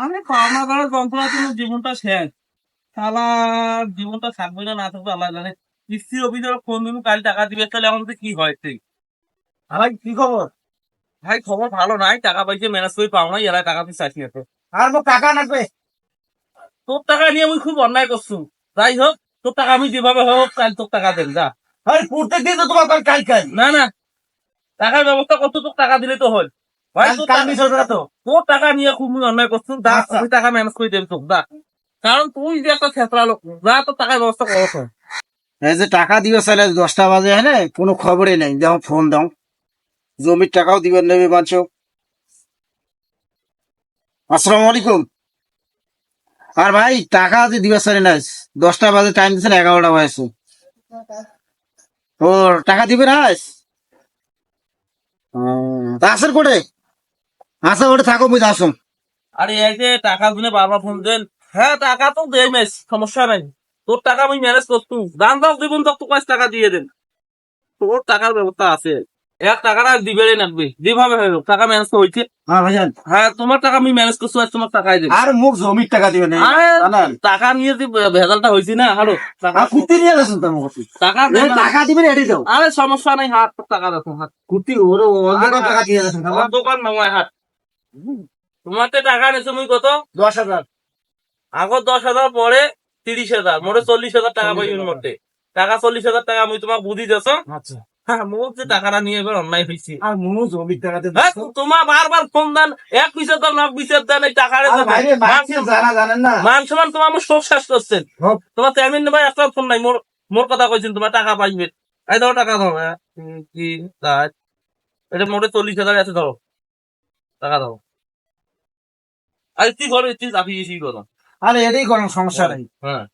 আমি পাওনা করার যন্ত্রণা জন্য জীবনটা শেষ। শালা জীবনটা থাকবে না না থাকবে আল্লাহ জানে। কিস্তি অভিযোগ কোন দিন কাল টাকা দিবে তাহলে তো কি হয় ঠিক? ভাই কি খবর? ভাই খবর ভালো নাই টাকা পয়সা ম্যানেজ করে পাও না এরা টাকা তুই চাইছি এত আর মোক টাকা লাগবে? তোর টাকা নিয়ে আমি খুব অন্যায় করছু। যাই হোক তোর টাকা আমি যেভাবে হোক কাল তোর টাকা দেন যা। আরে প্রত্যেক দিন তো তোমার কাল কাল না না। টাকার ব্যবস্থা করতো তোর টাকা দিলে তো ভাই কাল টাকা- মিস হবে না তো তোর টাকা নিয়ে খুব অন্যায় করছু দা। টাকা ম্যানেজ করে দেব তোর দা কারণ তুই যে একটা ছেত্রা লোক যা তোর টাকার ব্যবস্থা করছ এই যে টাকা দিবে চাইলে দশটা বাজে হ্যাঁ কোনো খবরই নেই। দেখো ফোন দাও। জমির টাকাও দিবেন নেবে মানছ আসসালামু আলাইকুম। আর ভাই টাকা যে দিবে চাইলে না দশটা বাজে টাইম দিচ্ছেন এগারোটা বাজে ও টাকা দিবে না আসেন কোটে আসা ওটা থাকো বুঝে আসুন আরে এই যে টাকা দিলে বারবার ফোন দেন। হ্যাঁ টাকা তো দেই মেস সমস্যা নাই। তোর টাকা আমি ম্যানেজ করতু দান দাও দিবন তো পাঁচ টাকা দিয়ে দেন। তোর টাকার ব্যবস্থা আছে। এক টাকাটা দিবেই লাগবে। যেভাবে হয় হোক, টাকা ম্যানেজ হয়েছে হ্যাঁ হ্যাঁ তোমার টাকা আমি ম্যানেজ করছি আর তোমার টাকাই দেব। আর মুখ জমির টাকা দিবে না। টাকা নিয়ে যে ভেজালটা হয়েছে না হারো টাকা আর কুত্তি নিয়ে গেছেন তো টাকা টাকা দিবেন এটি দাও। আরে সমস্যা নাই হাত টাকা দেখো হাত। কুত্তি ওর দোকান নামায় হাত। তোমার তো টাকা নিয়েছো মুই কত? দশ হাজার। আগত দশ হাজার পরে তিরিশ হাজার মোটে চল্লিশ হাজার টাকা পাইবেন মোটে টাকা। চল্লিশ হাজার টাকা আমি তোমার আচ্ছা। যে টাকাটা নিয়ে এবার অন্যায় হয়েছে আর জমির টাকাতে তোমার বারবার ফোন দেন এক পিসের দাম নক পিসের দেন এই জানা জানেন না? মান সমান তোমার আমার শোক শেষ করছেন তোমার চেয়ারম্যান ভাই একটা ফোন নাই মোর মোর কথা কইছেন তোমার টাকা পাইবে এই ধরো টাকা দাও হ্যাঁ কি এটা মোটে চল্লিশ হাজার আছে ধরো টাকা দাও আর তুই ঘরে তুই করো আরে এটাই করেন সমস্যা নাই। হ্যাঁ।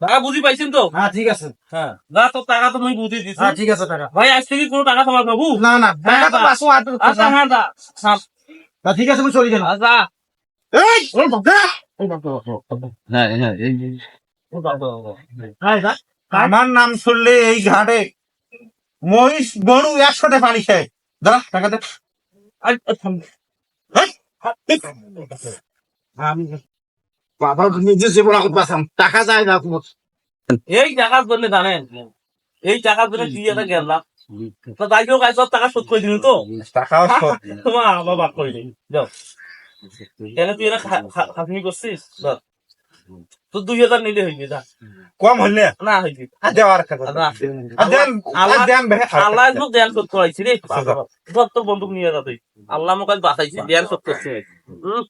টাকা বুঝি পাইছেন তো? হ্যাঁ ঠিক আছে। হ্যাঁ। না তো টাকা তো আমি বুঝি দিছি। হ্যাঁ ঠিক আছে টাকা। ভাই আজ থেকে কোনো টাকা তোমার না না টাকা তো হ্যাঁ, পাঁচশো আট আচ্ছা হ্যাঁ দা হ্যাঁ, তা ঠিক আছে আমি চলে গেলাম আচ্ছা এই ওই বাবা। আমার নাম শুনলে এই ঘাটে মহিষ গরু একসাথে পানি খায়। দাঁড়া টাকা দে। আমি বাবা নিজে জীবন বাঁচাম টাকা যায় না এই টাকার জন্য জানেন এই টাকার জন্য কি একটা গেলাম তো যাই হোক আজ টাকা শোধ করে দিল তো? শোধ। তোমার আবার বাদ করে দিই যাও। কেন তুই এটা খাটনি করছিস। তোর দুই হাজার নিলে হইবে যা। কম হলে না হইবে আর কথা। দেন দেন বে আল্লাহ তো ধ্যান শোধ করাইছি রে। যত বন্দুক নিয়ে যা তুই আল্লাহ মোকাল বাঁচাইছি ধ্যান শোধ করছে। হুম।